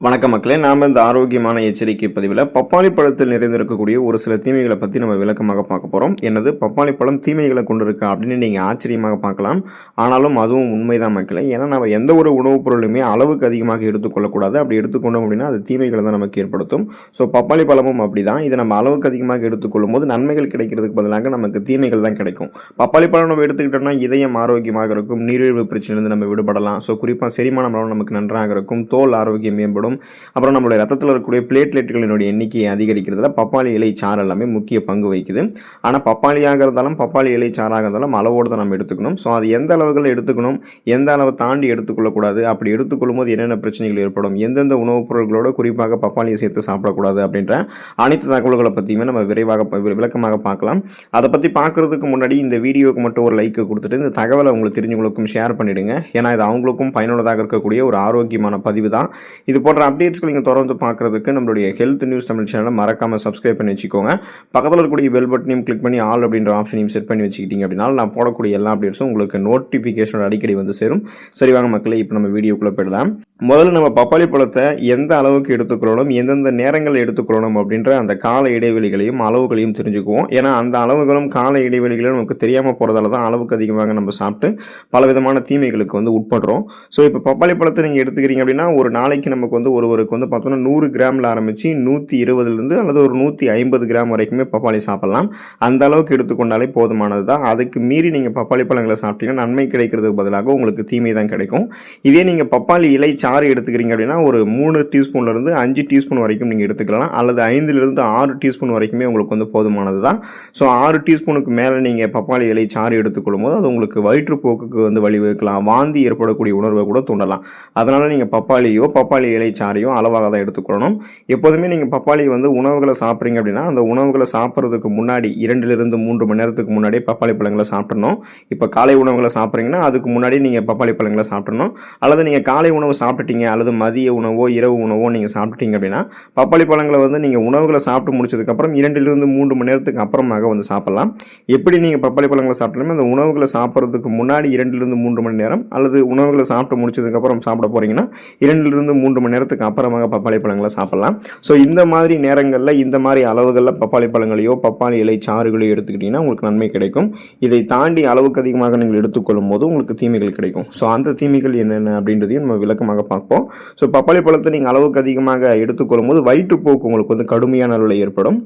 வணக்கம் மக்களே. நாம் இந்த ஆரோக்கியமான எச்சரிக்கை பதிவில் பப்பாளி பழத்தில் நிறைந்திருக்கக்கூடிய ஒரு சில தீமைகளை பற்றி நம்ம விளக்கமாக பார்க்க போகிறோம் என்னது? பப்பாளி பழம் தீமைகளை கொண்டிருக்கா அப்படின்னு நீங்கள் ஆச்சரியமாக பார்க்கலாம். ஆனாலும் அதுவும் உண்மைதான் மக்களே. ஏன்னா நம்ம எந்த ஒரு உணவுப் பொருளுமே அளவுக்கு அதிகமாக எடுத்துக்கொள்ளக்கூடாது அப்படி எடுத்துக்கொண்டோம் அப்படின்னா அது தீமைகளை தான் நமக்கு ஏற்படுத்தும். ஸோ பப்பாளி பழமும் அப்படி தான் இதை நம்ம அளவுக்கு அதிகமாக எடுத்துக்கொள்ளும் போது நன்மைகள் கிடைக்கிறதுக்கு பதிலாக நமக்கு தீமைகள் தான் கிடைக்கும். பப்பாளி பழம் நம்ம எடுத்துக்கிட்டோம்னா இதயம் ஆரோக்கியமாக இருக்கும். நீரிழிவு பிரச்சனையிலிருந்து நம்ம விடுபடலாம். ஸோ குறிப்பாக செரிமானம் நமக்கு நன்றாக இருக்கும். தோல் ஆரோக்கியம் மேம்படும். அப்புறம் நம்மளுடைய ரத்தத்தில் இருக்கக்கூடிய பிளேட்லெட்டுகளினுடைய எண்ணிக்கையை அதிகரிக்கிறதுல பப்பாளி இலை சாறு எல்லாமே முக்கிய பங்கு வகிக்குது. ஆனால் பப்பாளியாக இருந்தாலும் பப்பாளி இலை சாறாக இருந்தாலும் அளவோடு தான் நம்ம எடுத்துக்கணும். ஸோ அது எந்த அளவுகளில் எடுத்துக்கணும் எந்த அளவு தாண்டி எடுத்துக்கொள்ளக்கூடாது அப்படி எடுத்துக்கொள்ளும் போது என்னென்ன பிரச்சனைகள் ஏற்படும் எந்தெந்த உணவுப் பொருட்களோட குறிப்பாக பப்பாளியை சேர்த்து சாப்பிடக்கூடாது அப்படின்ற அனைத்து தகவல்களை பற்றியுமே நம்ம விரைவாக விளக்கமாக பார்க்கலாம். அதை பற்றி பார்க்குறதுக்கு முன்னாடி இந்த வீடியோவுக்கு மட்டும் ஒரு லைக் கொடுத்துட்டு இந்த தகவலை உங்களுக்கு தெரிஞ்சவங்களுக்கும் ஷேர் பண்ணிடுங்க. ஏன்னா இது அவங்களுக்கும் பயனுள்ளதாக இருக்கக்கூடிய ஒரு ஆரோக்கியமான பதிவு தான். இது போன்ற அப்டேட்ஸ்கள் நீங்கள் தொடர்ந்து பார்க்குறதுக்கு நம்மளுடைய ஹெல்த் நியூஸ் தமிழ் சேனலை மறக்காமல் சப்ஸ்கிரைப் பண்ணி வச்சுக்கோங்க. பக்கத்தில் இருக்கக்கூடிய பெல் பட்டனையும் கிளிக் பண்ணி ஆல் அப்படின்ற ஆப்ஷனையும் செட் பண்ணி வச்சுக்கிட்டீங்க அப்படின்னா நான் போடக்கூடிய எல்லா அப்டேட்ஸும் உங்களுக்கு நோட்டிஃபிகேஷன் அடிக்கடி வந்து சேரும். சரி வாங்க மக்களே இப்போ நம்ம வீடியோக்குள்ளே போயிடலாம். முதல்ல நம்ம பப்பாளி பழத்தை எந்த அளவுக்கு எடுத்துக்கிறோம் எந்தெந்த நேரங்களில் எடுத்துக்கிறோம் அப்படின்ற அந்த கால இடைவெளிகளையும் அளவுகளையும் தெரிஞ்சுக்குவோம். ஏன்னா அந்த அளவுகளும் கால இடைவெளிகளும் நமக்கு தெரியாமல் போகிறதால தான் அளவுக்கு அதிகமாக நம்ம சாப்பிட்டு பலவிதமான தீமைகளுக்கு வந்து உட்படுறோம். ஸோ இப்போ பப்பாளி பழத்தை நீங்கள் எடுத்துக்கிறீங்க அப்படின்னா ஒரு நாளைக்கு நமக்கு வந்து ஒருவருக்கு வந்து பார்த்தோன்னா நூறு கிராமில் ஆரம்பித்து நூற்றி இருபதுலேருந்து அல்லது ஒரு நூற்றி ஐம்பது கிராம் வரைக்குமே பப்பாளி சாப்பிடலாம். அந்த அளவுக்கு எடுத்துக்கொண்டாலே போதுமானது தான். அதுக்கு மீறி நீங்கள் பப்பாளி பழங்களை சாப்பிட்டீங்கன்னா நன்மை கிடைக்கிறதுக்கு பதிலாக உங்களுக்கு தீமை தான் கிடைக்கும். இதே நீங்கள் பப்பாளி இலை சாறு எடுத்துக்கிறீங்க அப்படின்னா ஒரு மூணு டீஸ்பூன்லேருந்து அஞ்சு டீஸ்பூன் வரைக்கும் நீங்கள் எடுத்துக்கலாம். அல்லது ஐந்துலேருந்து ஆறு டீஸ்பூன் வரைக்குமே உங்களுக்கு வந்து போதுமானது தான். ஸோ ஆறு டீஸ்பூனுக்கு மேலே நீங்கள் பப்பாளி இலை சாறு எடுத்துக்கொள்ளும் போது அது உங்களுக்கு வயிற்றுப்போக்குக்கு வந்து வழிவகுக்கலாம். வாந்தி ஏற்படக்கூடிய உணர்வை கூட தூண்டலாம். அதனால் நீங்கள் பப்பாளியோ பப்பாளி இலை சாறையும் அளவாக தான் எடுத்துக்கொள்ளணும். எப்போதுமே நீங்கள் பப்பாளி வந்து உணவுகளை சாப்பிட்றீங்க அப்படின்னா அந்த உணவுகளை சாப்பிட்றதுக்கு முன்னாடி இரண்டிலிருந்து மூன்று மணி நேரத்துக்கு முன்னாடியே பப்பாளி பழங்களை சாப்பிட்றணும் இப்போ காலை உணவுகளை சாப்பிட்றீங்கன்னா அதுக்கு முன்னாடி நீங்கள் பப்பாளி பழங்களை சாப்பிட்றணும் அல்லது நீங்கள் காலை உணவு சாப்பிட்டுட்டீங்க அல்லது மதிய உணவோ இரவு உணவோ நீங்கள் சாப்பிட்டுட்டீங்க அப்படின்னா பப்பாளி பழங்களை வந்து நீங்கள் உணவுகளை சாப்பிட்டு முடிச்சதுக்கப்புறம் இரண்டிலிருந்து மூன்று மணி நேரத்துக்கு அப்புறமாக வந்து சாப்பிடலாம். எப்படி நீங்கள் பப்பாளி பழங்களை சாப்பிட்டாலுமே அந்த உணவுகளை சாப்பிட்றதுக்கு முன்னாடி இரண்டிலிருந்து மூன்று மணி நேரம் அல்லது உணவுகளை சாப்பிட்டு முடிச்சதுக்கப்புறம் சாப்பிட போகிறீங்கன்னா இரண்டிலிருந்து மூன்று மணி நேரத்துக்கு அப்புறமாக பப்பாளி பழங்களை சாப்பிடலாம். ஸோ இந்த மாதிரி நேரங்களில் இந்த மாதிரி அளவுகளில் பப்பாளி பழங்களையோ பப்பாளி இலை சாறுகளையோ எடுத்துக்கிட்டிங்கன்னா உங்களுக்கு நன்மை கிடைக்கும். இதை தாண்டி அளவுக்கு அதிகமாக நீங்கள் எடுத்துக்கொள்ளும் போது உங்களுக்கு தீமைகள் கிடைக்கும். ஸோ அந்த தீமைகள் என்னென்ன அப்படின்றதையும் நம்ம விளக்கமாக பார்ப்போம். ஸோ பப்பாளி பழத்தை நீங்கள் அளவுக்கு அதிகமாக எடுத்துக்கொள்ளும் போது வயிற்றுப்போக்கு உங்களுக்கு வந்து கடுமையான அளவில் ஏற்படும்.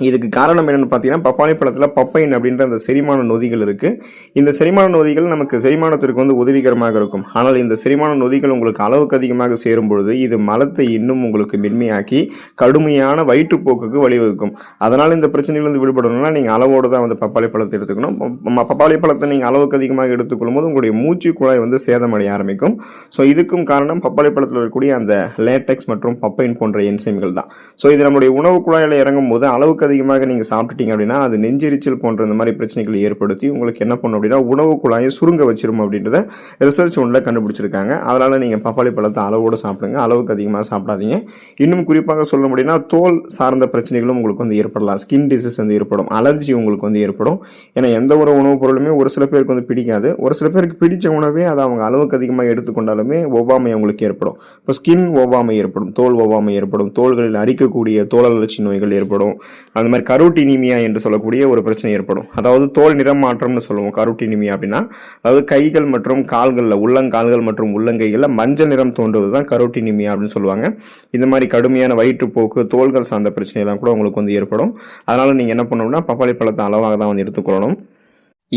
இதுக்கு காரணம் என்னென்னு பார்த்தீங்கன்னா பப்பாளி பழத்தில் பப்பைன் அப்படின்ற அந்த செரிமான நொதிகள் இருக்குது இந்த செரிமான நொதிகள் நமக்கு செரிமானத்திற்கு வந்து உதவிகரமாக இருக்கும். ஆனால் இந்த செரிமான நொதிகள் உங்களுக்கு அளவுக்கு அதிகமாக சேரும் பொழுது இது மலத்தை இன்னும் உங்களுக்கு மென்மையாக்கி கடுமையான வயிற்றுப்போக்குக்கு வழிவகுக்கும். அதனால் இந்த பிரச்சனையிலிருந்து விடுபடணும்னா நீங்கள் அளவோடு தான் வந்து பப்பாளி பழத்தை எடுத்துக்கணும். பப்பாளி பழத்தை நீங்கள் அளவுக்கு அதிகமாக எடுத்துக்கொள்ளும் போது உங்களுடைய மூச்சு குழாய் வந்து சேதமடைய ஆரம்பிக்கும். ஸோ இதுக்கும் காரணம் பப்பாளி பழத்தில் இருக்கக்கூடிய அந்த லேட்டெக்ஸ் மற்றும் பப்பைன் போன்ற என்சைம்கள் தான். ஸோ இது நம்முடைய உணவு குழாயில் இறங்கும் போது அளவுக்கு அதிகமாக நீங்கள் சாப்பிட்டுட்டீங்க அப்படின்னா அது நெஞ்செரிச்சல் போன்ற இந்த மாதிரி பிரச்சனைகளை ஏற்படுத்தி உங்களுக்கு என்ன பண்ணும் அப்படின்னா உணவு குழாயை சுருங்க வச்சிரும் அப்படின்றத ரிசர்ச் ஒன்றில் கண்டுபிடிச்சிருக்காங்க. அதனால் நீங்கள் பப்பாளி பழத்தை அளவோடு சாப்பிடுங்க. அளவுக்கு அதிகமாக சாப்பிடாதீங்க. இன்னும் குறிப்பாக சொல்ல முடியும்னா தோல் சார்ந்த பிரச்சனைகளும் உங்களுக்கு வந்து ஏற்படலாம். ஸ்கின் டிசீஸ் வந்து ஏற்படும். அலர்ஜி உங்களுக்கு வந்து ஏற்படும். ஏன்னா எந்த ஒரு உணவுப் பொருளுமே ஒரு சில பேருக்கு வந்து பிடிக்காது. ஒரு சில பேருக்கு பிடிச்ச உணவே அதை அவங்க அளவுக்கு அதிகமாக எடுத்துக்கொண்டாலுமே ஒவ்வாமை அவங்களுக்கு ஏற்படும். இப்போ ஸ்கின் ஒவ்வாமை ஏற்படும். தோல் ஒவ்வாமை ஏற்படும். தோள்களில் அரிக்கக்கூடிய தோல் அலர்ச்சி நோய்கள் ஏற்படும். அந்த மாதிரி கருட்டினிமியா என்று சொல்லக்கூடிய ஒரு பிரச்சனை ஏற்படும். அதாவது தோல் நிறம் மாற்றம்னு சொல்லுவோம் கருட்டினிமியா அப்படின்னா. அதாவது கைகள் மற்றும் கால்களில் உள்ளங்கால்கள் மற்றும் உள்ளங்கைகளில் மஞ்சள் நிறம் தோன்றுவது தான் கரோட்டினிமியா அப்படின்னு சொல்லுவாங்க. இந்த மாதிரி கடுமையான வயிற்றுப்போக்கு தோள்கள் சார்ந்த பிரச்சனையெல்லாம் கூட உங்களுக்கு வந்து ஏற்படும். அதனால் நீங்கள் என்ன பண்ணணும்னா பப்பாளி பழத்தை அளவாக தான் வந்து எடுத்துக்கொள்ளணும்.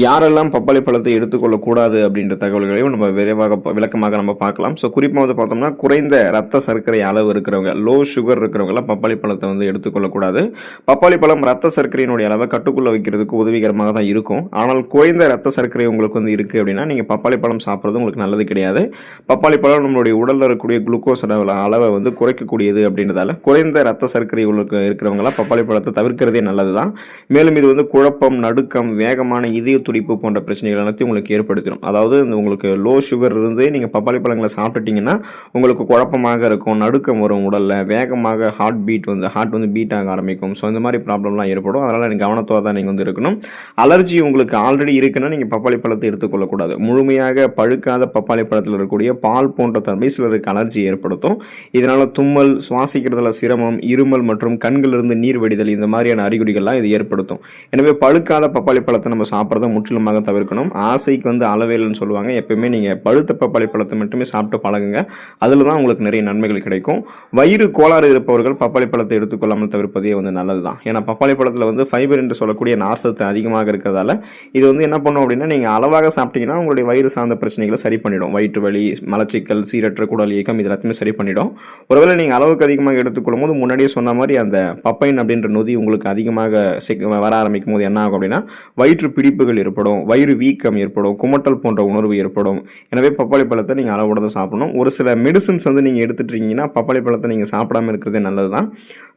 யாரெல்லாம் பப்பாளி பழத்தை எடுத்துக்கொள்ளக்கூடாது அப்படின்ற தகவல்களையும் நம்ம விரைவாக விளக்கமாக நம்ம பார்க்கலாம். ஸோ குறிப்பாக வந்து பார்த்தோம்னா குறைந்த ரத்த சர்க்கரை அளவு இருக்கிறவங்க லோ சுகர் இருக்கிறவங்கலாம் பப்பாளி பழத்தை வந்து எடுத்துக்கொள்ளக்கூடாது. பப்பாளி பழம் ரத்த சர்க்கரையினுடைய அளவை கட்டுக்குள்ளே வைக்கிறதுக்கு உதவிகரமாக தான் இருக்கும். ஆனால் குறைந்த ரத்த சர்க்கரை உங்களுக்கு வந்து இருக்குது அப்படின்னா நீங்கள் பப்பாளி பழம் சாப்பிட்றது உங்களுக்கு நல்லது கிடையாது. பப்பாளி பழம் நம்மளுடைய உடலில் இருக்கக்கூடிய குளுக்கோஸ் அளவில் அளவை வந்து குறைக்கக்கூடியது அப்படின்றதால குறைந்த ரத்த சர்க்கரை உங்களுக்கு இருக்கிறவங்களாம் பப்பாளி பழத்தை தவிர்க்கிறதே நல்லது தான் மேலும் இது வந்து குழப்பம் நடுக்கம் வேகமான இதய துடிப்பு போன்ற பிரச்சனைகள் அனைத்தையும் உங்களுக்கு ஏற்படுத்திடும். அதாவது இந்த உங்களுக்கு லோ சுகர் இருந்தே நீங்கள் பப்பாளி பழங்களை சாப்பிட்டுட்டிங்கன்னா உங்களுக்கு குழப்பமாக இருக்கும் நடுக்கம் வரும் உடலில் வேகமாக ஹார்ட் பீட் வந்து ஹார்ட் வந்து பீட் ஆக ஆரம்பிக்கும். ஸோ இந்த மாதிரி ப்ராப்ளம்லாம் ஏற்படும். அதனால் நீங்கள் கவனத்தோடு தான் நீங்கள் வந்து இருக்கணும். அலர்ஜி உங்களுக்கு ஆல்ரெடி இருக்குன்னா நீங்கள் பப்பாளி பழத்தை எடுத்துக்கொள்ளக்கூடாது. முழுமையாக பழுக்காத பப்பாளி பழத்தில் இருக்கக்கூடிய பால் போன்ற தன்மை சிலருக்கு அலர்ஜி ஏற்படுத்தும். இதனால் தும்மல் சுவாசிக்கிறதுல சிரமம் இருமல் மற்றும் கண்களிலிருந்து நீர் வடிதல் இந்த மாதிரியான அறிகுறிகள்லாம் இது ஏற்படுத்தும். எனவே பழுக்காத பப்பாளி பழத்தை நம்ம சாப்பிட்றத முற்றிலுமாக தவிர்க்கணும். ஆசைக்கு வந்து அளவேல்னு சொல்லுவாங்க. எப்பயுமே நீங்கள் பழுத்த பப்பாளி பழத்தை மட்டுமே சாப்பிட்டு பழகுங்க. அதில் தான் உங்களுக்கு நிறைய நன்மைகள் கிடைக்கும். வயிறு கோளாறு இருப்பவர்கள் பப்பாளி பழத்தை எடுத்துக்கொள்ளாமல் தவிர்ப்பதே வந்து நல்லது தான் ஏன்னா பப்பாளி பழத்தில் வந்து ஃபைபர் என்று சொல்லக்கூடிய நாசத்தை அதிகமாக இருக்கிறதால இது வந்து என்ன பண்ணும் அப்படின்னா நீங்கள் அளவாக சாப்பிட்டீங்கன்னா உங்களுடைய வயிறு சார்ந்த பிரச்சனைகளை சரி பண்ணிடும். வயிற்று வலி மலச்சிக்கல் சீரற்ற குடல் இயக்கம் இது எல்லாத்தையுமே சரி பண்ணிடும். ஒருவேளை நீங்கள் அளவுக்கு அதிகமாக எடுத்துக்கொள்ளும் போது முன்னாடியே சொன்ன மாதிரி அந்த பப்பைன் அப்படின்ற நொதி உங்களுக்கு அதிகமாக சிக்க- வர ஆரம்பிக்கும் போது என்ன ஆகும் அப்படின்னா வயிற்று பிடிப்புகள் ஏற்படும் வயிறு வீக்கம் ஏற்படும் குமட்டல் போன்ற உணர்வு ஏற்படும். எனவே பப்பாளி பழத்தை நீங்கள் அளவோட தான் சாப்பிடணும். ஒரு சில மெடிசன்ஸ் வந்து நீங்கள் எடுத்துட்டீங்கன்னா பப்பாளி பழத்தை நீங்கள் சாப்பிடாம இருக்கிறதே நல்லது தான்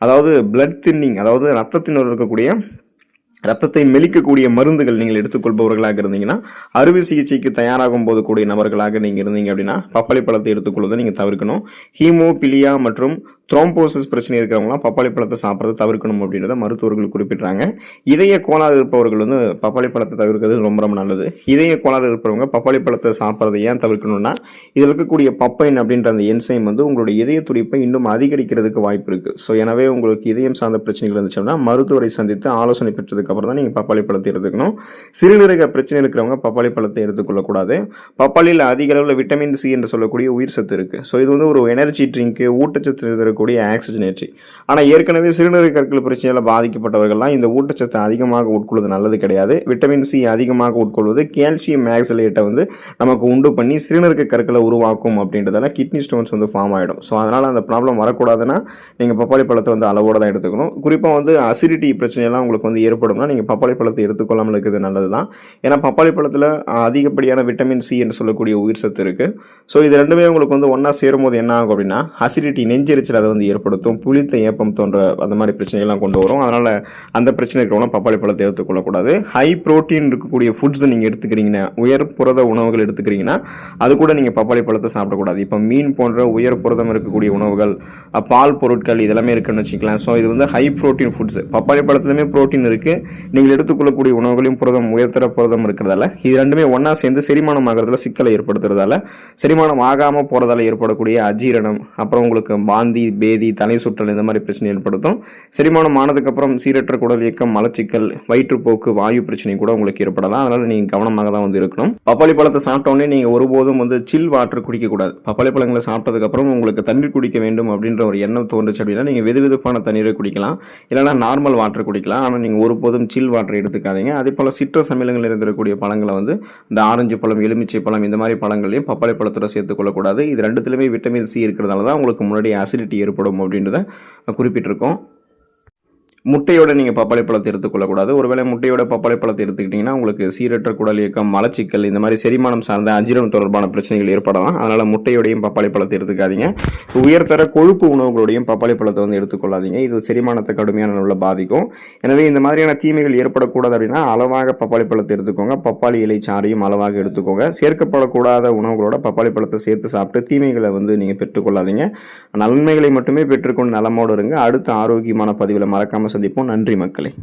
அதாவது பிளட் தின்னிங் அதாவது ரத்தத்தினர் இருக்கக்கூடிய ரத்தத்தை மெலிக்கக்கூடிய மருந்துகள் நீங்கள் எடுத்துக்கொள்பவர்களாக இருந்தீங்கன்னா அறுவை சிகிச்சைக்கு தயாராகும் போது கூடிய நபர்களாக நீங்கள் இருந்தீங்க அப்படின்னா பப்பாளி பழத்தை எடுத்துக்கொள்வதை நீங்கள் தவிர்க்கணும். ஹீமோபிலியா மற்றும் த்ரோம்போசிஸ் பிரச்சனை இருக்கிறவங்களாம் பப்பாளி பழத்தை சாப்பிட்றத தவிர்க்கணும் அப்படின்றத மருத்துவர்கள் குறிப்பிட்றாங்க. இதய கோளாறு இருப்பவர்கள் வந்து பப்பாளி பழத்தை தவிர்க்கிறது ரொம்ப ரொம்ப நல்லது. இதய கோளாறு இருப்பவங்க பப்பாளி பழத்தை சாப்பிட்றதை ஏன் தவிர்க்கணும்னா இதில் இருக்கக்கூடிய பப்பைன் அப்படின்ற அந்த என்சைம் வந்து உங்களுடைய இதய துடிப்பை இன்னும் அதிகரிக்கிறதுக்கு வாய்ப்பு இருக்குது ஸோ எனவே உங்களுக்கு இதயம் சார்ந்த பிரச்சனைகள் இருந்துச்சுன்னா மருத்துவரை சந்தித்து ஆலோசனை பெற்றதுக்கு அப்புறம் தான் நீங்கள் பப்பாளி பழத்தை எடுத்துக்கணும். சிறுநீரக பிரச்சனை இருக்கிறவங்க பப்பாளி பழத்தை எடுத்துக்கொள்ளக்கூடாது. பப்பாளியில் அதிக அளவில் விட்டமின் சி என்று சொல்லக்கூடிய உயிர் சத்து இருக்குது ஸோ இது வந்து ஒரு எனர்ஜி ட்ரிங்க்கு ஊட்டச்சத்து இருக்கக்கூடிய ஆக்சிஜனேற்றி ஆனால் ஏற்கனவே சிறுநீரக கற்கள் பிரச்சனையில் பாதிக்கப்பட்டவர்கள்லாம் இந்த ஊட்டச்சத்தை அதிகமாக உட்கொள்வது நல்லது கிடையாது. விட்டமின் சி அதிகமாக உட்கொள்வது கால்சியம் மேக்சலேட்டை வந்து நமக்கு உண்டு பண்ணி சிறுநீரக கற்களை உருவாக்கும் அப்படின்றதால கிட்னி ஸ்டோன்ஸ் வந்து ஃபார்ம் ஆகிடும் ஸோ அதனால் அந்த ப்ராப்ளம் வரக்கூடாதுன்னா நீங்கள் பப்பாளி பழத்தை வந்து அளவோடு தான் எடுத்துக்கணும். குறிப்பாக வந்து அசிடிட்டி பிரச்சனையெல்லாம் உங்களுக்கு வந்து ஏற்படும். ஏற்படும்னா நீங்கள் பப்பாளி பழத்தை எடுத்துக்கொள்ளாமல் இருக்கிறது நல்லது தான் ஏன்னா பப்பாளி பழத்தில் அதிகப்படியான விட்டமின் சி என்று சொல்லக்கூடிய உயிர் சத்து இருக்குது ஸோ இது ரெண்டுமே உங்களுக்கு வந்து ஒன்றா சேரும்போது என்ன ஆகும் அப்படின்னா அசிடிட்டி நெஞ்சரிச்சல் அதை வந்து ஏற்படுத்தும். புளித்த ஏப்பம் தோன்ற அந்த மாதிரி பிரச்சனைகள்லாம் கொண்டு வரும். அதனால் அந்த பிரச்சனை இருக்கிறவங்க பப்பாளி பழத்தை எடுத்துக்கொள்ளக்கூடாது ஹை புரோட்டீன் இருக்கக்கூடிய ஃபுட்ஸ் நீங்கள் எடுத்துக்கிறீங்கன்னா உயர் புரத உணவுகள் எடுத்துக்கிறீங்கன்னா அது கூட நீங்கள் பப்பாளி பழத்தை சாப்பிடக்கூடாது. இப்போ மீன் போன்ற உயர் புரதம் இருக்கக்கூடிய உணவுகள் பால் பொருட்கள் இதெல்லாமே இருக்குன்னு வச்சுக்கலாம் ஸோ இது வந்து ஹை புரோட்டீன் ஃபுட்ஸ் பப்பாளி பழத்துலையுமே ப்ரோட்டீன் இருக்குது நீங்கள் எடுத்துக்கொள்ளக்கூடிய உணவுகளையும் புரதம் உயர்த்தர புரதம் இருக்கிறதால இது ரெண்டுமே ஒன்றா சேர்ந்து செரிமானம் ஆகிறதுல சிக்கலை ஏற்படுத்துறதால செரிமானம் ஆகாமல் போகிறதால ஏற்படக்கூடிய அஜீரணம் அப்புறம் உங்களுக்கு பாந்தி பேதி தலை சுற்றல் இந்த மாதிரி பிரச்சனை ஏற்படுத்தும். செரிமானம் ஆனதுக்கப்புறம் சீரற்ற குடல் இயக்கம் மலச்சிக்கல் வயிற்றுப்போக்கு வாயு பிரச்சனை கூட உங்களுக்கு ஏற்படலாம். அதனால் நீங்கள் கவனமாக தான் வந்து இருக்கணும். பப்பாளி பழத்தை சாப்பிட்ட நீங்கள் ஒருபோதும் வந்து சில் வாட்டர் குடிக்கக்கூடாது. பப்பாளி பழங்களை சாப்பிட்டதுக்கப்புறம் உங்களுக்கு தண்ணீர் குடிக்க வேண்டும் அப்படின்ற ஒரு எண்ணம் தோன்றுச்சு அப்படின்னா நீங்கள் வெது வெதுப்பான தண்ணீரை குடிக்கலாம். இல்லைனா நார்மல் வாட்டர் குடிக்கலாம். ஆனால் நீங்கள் முழுவதும் சில் வாட்டர் எடுத்துக்காதீங்க. அதே போல் சிட்ரஸ் அமிலங்கள் இருந்திருக்கக்கூடிய பழங்களை வந்து இந்த ஆரஞ்சு பழம் எலுமிச்சை பழம் இந்த மாதிரி பழங்களையும் பப்பாளி பழத்தோட சேர்த்துக்கொள்ளக்கூடாது இது ரெண்டுத்துலையுமே விட்டமின் சி இருக்கிறதால தான் உங்களுக்கு முன்னாடி அசிடிட்டி ஏற்படும் அப்படின்றத குறிப்பிட்டிருக்கோம். முட்டையோட நீங்கள் பப்பாளி பழத்தை எடுத்துக்கொள்ளக்கூடாது ஒருவேளை முட்டையோட பப்பாளி பழத்தை எடுத்துக்கிட்டிங்கன்னா உங்களுக்கு சீரற்ற குடல் இயக்கம் மலச்சிக்கல் இந்த மாதிரி செரிமானம் சார்ந்த அஜீரணம் தொடர்பான பிரச்சனைகள் ஏற்படலாம். அதனால் முட்டையோடையும் பப்பாளி பழத்தை எடுத்துக்காதீங்க. உயர்தர கொழுப்பு உணவுகளோடையும் பப்பாளி பழத்தை வந்து எடுத்துக்கொள்ளாதீங்க இது செரிமானத்தை கடுமையான அளவில் பாதிக்கும். எனவே இந்த மாதிரியான தீமைகள் ஏற்படக்கூடாது அப்படின்னா அளவாக பப்பாளி பழத்தை எடுத்துக்கோங்க. பப்பாளி இலை சாறையும் அளவாக எடுத்துக்கோங்க. சேர்க்கப்படக்கூடாத உணவுகளோட பப்பாளி பழத்தை சேர்த்து சாப்பிட்டு தீமைகளை வந்து நீங்கள் பெற்றுக்கொள்ளாதீங்க நன்மைகளை மட்டுமே பெற்றுக்கொண்டு நலமோடு இருங்க. அடுத்த ஆரோக்கியமான பதிவில் மறக்காமல் சந்திப்போம். நன்றி மக்களே.